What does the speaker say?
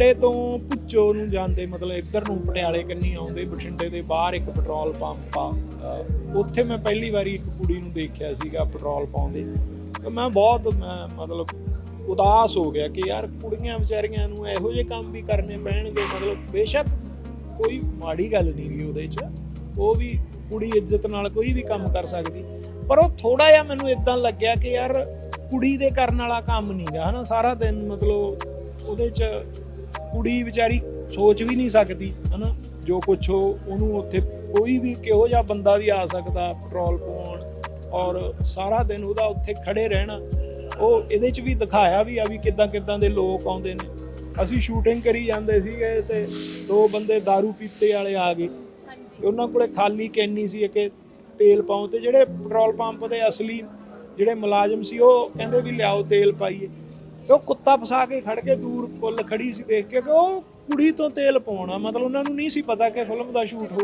ਬਠਿੰਡੇ ਤੋਂ ਭੁੱਚੋ ਨੂੰ ਜਾਂਦੇ, ਮਤਲਬ ਇੱਧਰ ਨੂੰ ਪਟਿਆਲੇ ਕੰਨੀ ਆਉਂਦੇ, ਬਠਿੰਡੇ ਦੇ ਬਾਹਰ ਇੱਕ ਪੈਟਰੋਲ ਪੰਪ ਆ। ਉੱਥੇ ਮੈਂ ਪਹਿਲੀ ਵਾਰੀ ਇੱਕ ਕੁੜੀ ਨੂੰ ਦੇਖਿਆ ਸੀਗਾ ਪੈਟਰੋਲ ਪਾਉਂਦੇ। ਤੇ ਮੈਂ ਬਹੁਤ, ਮੈਂ ਮਤਲਬ ਉਦਾਸ ਹੋ ਗਿਆ ਕਿ ਯਾਰ ਕੁੜੀਆਂ ਵਿਚਾਰੀਆਂ ਨੂੰ ਇਹੋ ਜਿਹੇ ਕੰਮ ਵੀ ਕਰਨੇ ਪੈਣਗੇ, ਮਤਲਬ ਬੇਸ਼ੱਕ ਕੋਈ ਮਾੜੀ ਗੱਲ ਨਹੀਂ ਰਹੀ ਉਹਦੇ 'ਚ। ਉਹ ਵੀ ਕੁੜੀ ਇੱਜ਼ਤ ਨਾਲ ਕੋਈ ਵੀ ਕੰਮ ਕਰ ਸਕਦੀ। ਪਰ ਉਹ ਥੋੜਾ ਜਿਹਾ ਮੈਨੂੰ ਇਦਾਂ ਲੱਗਿਆ ਕਿ ਯਾਰ ਕੁੜੀ ਦੇ ਕਰਨ ਵਾਲਾ ਕੰਮ ਨਹੀਂਗਾ ਹਨਾ, ਸਾਰਾ ਦਿਨ ਮਤਲਬ ਉਹਦੇ 'ਚ ਕੁੜੀ ਵਿਚਾਰੀ ਸੋਚ ਵੀ ਨਹੀਂ ਸਕਦੀ ਹਨਾ? ਜੋ ਕੁਛ ਉਹ ਉਹਨੂੰ ਉੱਥੇ ਕੋਈ ਵੀ ਕਿਹੋ ਜਿਹਾ ਬੰਦਾ ਵੀ ਆ ਸਕਦਾ ਪੈਟਰੋਲ ਪਾਉਣ ਔਰ ਸਾਰਾ ਦਿਨ ਉਹਦਾ ਉੱਥੇ ਖੜੇ ਰਹਿਣਾ। ਉਹ ਇਹਦੇ 'ਚ ਵੀ ਦਿਖਾਇਆ ਵੀ ਆ ਵੀ ਕਿੱਦਾਂ ਕਿੱਦਾਂ ਦੇ ਲੋਕ ਆਉਂਦੇ ਨੇ। ਅਸੀਂ ਸ਼ੂਟਿੰਗ ਕਰੀ ਜਾਂਦੇ ਸੀਗੇ ਤੇ ਦੋ ਬੰਦੇ दारू ਪੀਤੇ ਵਾਲੇ ਆ ਗਏ। ਤੇ ਉਹਨਾਂ ਕੋਲੇ ਖਾਲੀ ਕੈਨੀ ਸੀ ਕਿ ਤੇਲ ਪਾਉ ਤੇ ਜਿਹੜੇ ਪੈਟਰੋਲ ਪੰਪ ਦੇ ਅਸਲੀ ਜਿਹੜੇ ਮੁਲਾਜ਼ਮ ਸੀ ਉਹ ਕਹਿੰਦੇ ਵੀ ਲਿਆਓ ਤੇਲ ਪਾਈਏ। ਤੇ ਉਹ ਕੁੱਤਾ ਫਸਾ ਕੇ ਖੜ ਕੇ ਦੂਰ ਪੁੱਲ ਖੜੀ ਸੀ ਦੇਖ ਕੇ ਕਿ ਉਹ ਕੁੜੀ ਤੋਂ ਤੇਲ ਪਾਉਣਾ, ਮਤਲਬ ਉਹਨਾਂ ਨੂੰ ਨਹੀਂ ਸੀ ਪਤਾ ਕਿ ਫਿਲਮ ਦਾ ਸ਼ੂਟ ਹੋ